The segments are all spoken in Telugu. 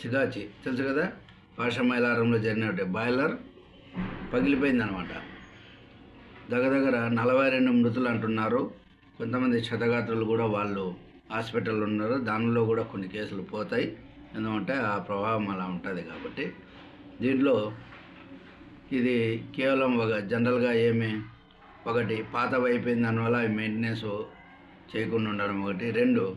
సిగాచి తెలుసు కదా? పాషమైలారంలో జరిగినట్టు బాయిలర్ పగిలిపోయిందనమాట దగ్గర దగ్గర నలభై రెండు మృతులు అంటున్నారు. కొంతమంది క్షతగాత్రులు కూడా వాళ్ళు హాస్పిటల్లో ఉన్నారు. దానిలో కూడా కొన్ని కేసులు పోతాయి. ఎందుకంటే ఆ ప్రభావం అలా ఉంటుంది కాబట్టి. దీంట్లో ఇది కేవలం ఒక జనరల్గా ఏమి ఒకటి పాత అయిపోయింది దానివల్ల మెయింటెనెన్స్ చేయకుండా ఉండడం ఒకటి. రెండు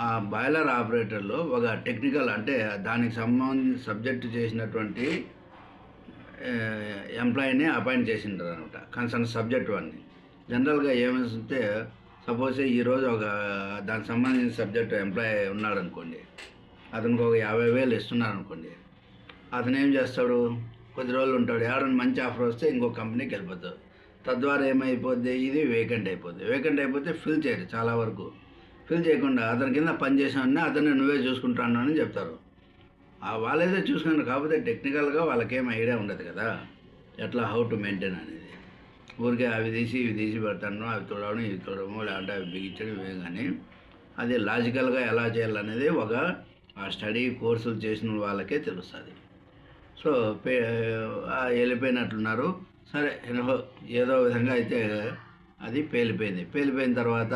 ఆ బాయిలర్ ఆపరేటర్లో ఒక టెక్నికల్ అంటే దానికి సంబంధించి సబ్జెక్ట్ చేసినటువంటి ఎంప్లాయీని అపాయింట్ చేసింటారు అనమాట కన్సర్న్ సబ్జెక్ట్ వాడిని. జనరల్గా ఏమేస్తుంటే సపోజ్ ఈరోజు ఒక దానికి సంబంధించిన సబ్జెక్ట్ ఎంప్లాయీ ఉన్నాడు అనుకోండి అతనికి ఒక యాభై వేలు ఇస్తున్నారు అనుకోండి అతను ఏం చేస్తాడు? కొద్ది రోజులు ఉంటాడు. ఎవరైనా మంచి ఆఫర్ వస్తే ఇంకో కంపెనీకి వెళ్ళిపోతాడు. తద్వారా ఏమైపోద్ది? ఇది వేకెంట్ అయిపోద్ది. వేకెంట్ అయిపోతే ఫిల్ చేయరు చాలా వరకు. ఫీల్ చేయకుండా అతని కింద పని అతన్ని నువ్వే చూసుకుంటాను అని చెప్తారు. ఆ వాళ్ళైతే చూసుకున్నారు కాకపోతే టెక్నికల్గా వాళ్ళకేం ఐడియా ఉండదు కదా. ఎట్లా హౌ టు మెయింటైన్ అనేది. ఊరికే అవి తీసి ఇవి తీసి పెడతాను అవి తుడవడం ఇవి తుడము లేదంటే అవి బిగించడం ఇవే కానీ. అది లాజికల్గా ఎలా చేయాలనేది ఒక ఆ స్టడీ కోర్సులు చేసిన వాళ్ళకే తెలుస్తుంది. సో పే వెళ్ళిపోయినట్లున్నారు. సరే ఏదో విధంగా అయితే అది పేలిపోయింది. పేలిపోయిన తర్వాత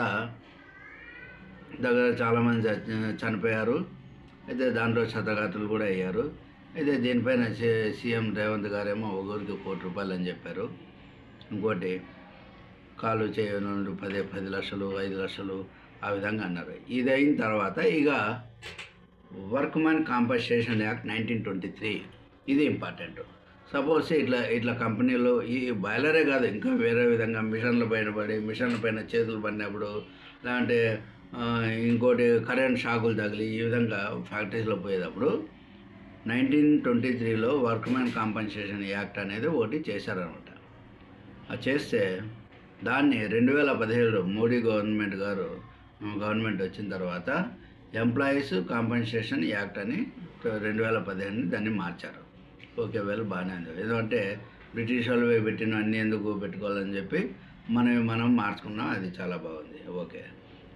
దగ్గర చాలామంది చ- చనిపోయారు. అయితే దాంట్లో శతగాతులు కూడా అయ్యారు. అయితే దీనిపైన సీఎం రేవంత్ గారేమో ఒకరికి కోటి రూపాయలు అని చెప్పారు. ఇంకోటి కాలు చేయనుండి పదే పది లక్షలు ఐదు లక్షలు ఆ విధంగా అన్నారు. ఇది అయిన తర్వాత ఇక workman compensation act nineteen twenty three ఇది ఇంపార్టెంట్. సపోజ్ ఇట్లా ఇట్లా కంపెనీలు ఈ బాయిలరే కాదు ఇంకా వేరే విధంగా మిషన్ల పైన పడి మిషన్ల పైన చేతులు పడినప్పుడు లేదంటే ఇంకోటి కరెంట్ షాకులు తగిలి ఈ విధంగా ఫ్యాక్టరీస్లో పోయేటప్పుడు నైన్టీన్ ట్వంటీ త్రీలో వర్క్ మ్యాన్ కాంపన్సేషన్ యాక్ట్ అనేది ఒకటి చేశారనమాట. అది చేస్తే దాన్ని రెండు వేల పదిహేడు మోడీ గవర్నమెంట్ గారు గవర్నమెంట్ వచ్చిన తర్వాత ఎంప్లాయీస్ కాంపన్సేషన్ యాక్ట్ అని రెండు వేల పదిహేను దాన్ని మార్చారు. ఓకే వేళ బాగానే ఉంది. ఎందుకంటే బ్రిటిష్ వాళ్ళు పెట్టిన అన్ని ఎందుకు పెట్టుకోవాలని చెప్పి మనం మనం మార్చుకున్నాం అది చాలా బాగుంది. ఓకే.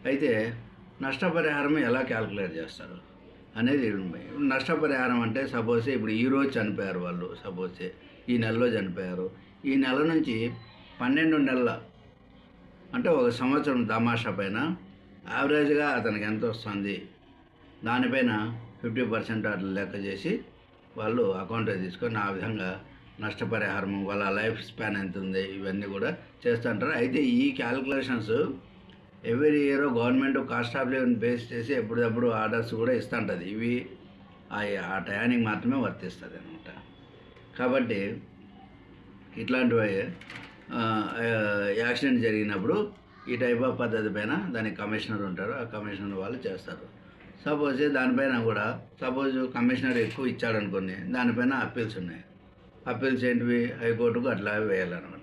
అయితే నష్టపరిహారం ఎలా క్యాలిక్యులేట్ చేస్తారు? అనేది నష్టపరిహారం అంటే సపోజ్ ఇప్పుడు ఈ రోజు చనిపోయారు వాళ్ళు సపోజ్ ఈ నెలలో చనిపోయారు. ఈ నెల నుంచి పన్నెండు నెలల అంటే ఒక సంవత్సరం తమాషా పైన యావరేజ్గా అతనికి ఎంత వస్తుంది? దానిపైన ఫిఫ్టీ పర్సెంట్ అట్లా లెక్క చేసి వాళ్ళు అకౌంట్లో తీసుకొని ఆ విధంగా నష్టపరిహారం వాళ్ళ లైఫ్ స్పాన్ ఎంత ఉంది ఇవన్నీ కూడా చేస్తుంటారు అయితే ఈ calculations every year government cost of living base చేసి ఎప్పుడప్పుడు ఆర్డర్స్ కూడా ఇస్తుంటుంది. ఇవి ఆ టయానికి మాత్రమే వర్తిస్తుంది అనమాట కాబట్టి ఇట్లాంటివి యాక్సిడెంట్ జరిగినప్పుడు ఈ టైప్ ఆఫ్ పద్ధతి పైన దానికి కమిషనర్ ఉంటారు. ఆ కమిషనర్ వాళ్ళు చేస్తారు. సపోజ్ దానిపైన కూడా సపోజ్ కమిషనర్ ఎక్కువ ఇచ్చాడు దానిపైన అప్పీల్స్ ఉన్నాయి. అప్పీల్స్ ఏంటివి? హైకోర్టుకు అట్లా వేయాలన్నమాట.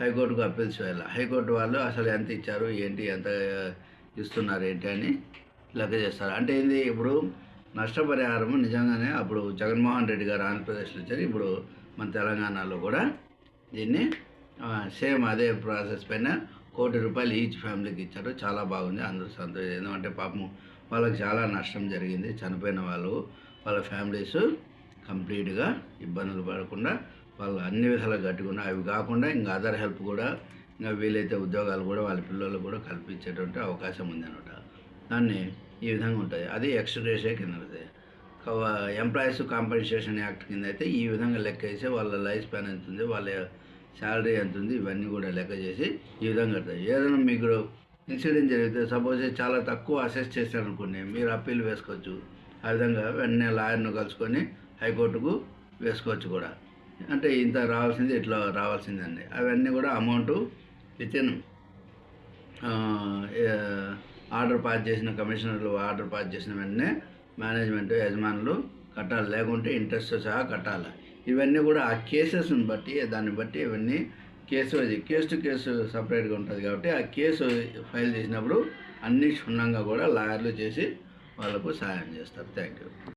హైకోర్టుకు అప్పీల్స్ వెళ్ళా హైకోర్టు వాళ్ళు అసలు ఎంత ఇచ్చారు ఏంటి ఎంత ఇస్తున్నారు ఏంటి అని లెక్క చేస్తారు. అంటే ఏంది ఇప్పుడు నష్టపరిహారం నిజంగానే అప్పుడు జగన్మోహన్ రెడ్డి గారు ఆంధ్రప్రదేశ్లో వచ్చారు. ఇప్పుడు మన తెలంగాణలో కూడా దీన్ని సేమ్ అదే ప్రాసెస్ పైన కోటి రూపాయలు ఈచ్ ఫ్యామిలీకి ఇచ్చారు. చాలా బాగుంది అందరూ సంతోషం. ఎందుకంటే పాపం వాళ్ళకి చాలా నష్టం జరిగింది. చనిపోయిన వాళ్ళు వాళ్ళ ఫ్యామిలీస్ కంప్లీట్గా ఇబ్బందులు పడకుండా వాళ్ళు అన్ని విధాలుగా కట్టుకున్నా అవి కాకుండా ఇంకా అదర్ హెల్ప్ కూడా ఇంకా వీలైతే ఉద్యోగాలు కూడా వాళ్ళ పిల్లలకు కూడా కల్పించేటువంటి అవకాశం ఉందన్నమాట. దాన్ని ఈ విధంగా ఉంటుంది అది ఎక్స్ట్రేషే కింద ఎంప్లాయీస్ కాంపెన్సేషన్ యాక్ట్ కింద అయితే ఈ విధంగా లెక్క వేసి వాళ్ళ లైఫ్ స్పాన్ ఎంత ఉంది వాళ్ళ శాలరీ ఎంత ఉంది ఇవన్నీ కూడా లెక్క చేసి ఈ విధంగా కడతాయి. ఏదైనా మీకు ఇన్సిడెంట్ జరిగితే సపోజ్ చాలా తక్కువ అసెస్ చేశారనుకోండి మీరు అప్పీల్ వేసుకోవచ్చు. ఆ విధంగా వెంటనే లాయర్ను కలుసుకొని హైకోర్టుకు వేసుకోవచ్చు కూడా. అంటే ఇంత రావాల్సింది ఇట్లా రావాల్సిందండి? అవన్నీ కూడా అమౌంట్ వితిన్ ఆర్డర్ పాస్ చేసిన కమిషనర్లు ఆర్డర్ పాస్ చేసిన వెంటనే మేనేజ్మెంట్ యజమానులు కట్టాలి. లేకుంటే ఇంట్రెస్ట్ సహా కట్టాలి. ఇవన్నీ కూడా ఆ కేసెస్ని బట్టి దాన్ని బట్టి ఇవన్నీ కేసు కేసు టు కేసు సపరేట్గా ఉంటుంది కాబట్టి ఆ కేసు ఫైల్ చేసినప్పుడు అన్ని క్షుణ్ణంగా కూడా లాయర్లు చేసి వాళ్ళకు సహాయం చేస్తారు. Thank you.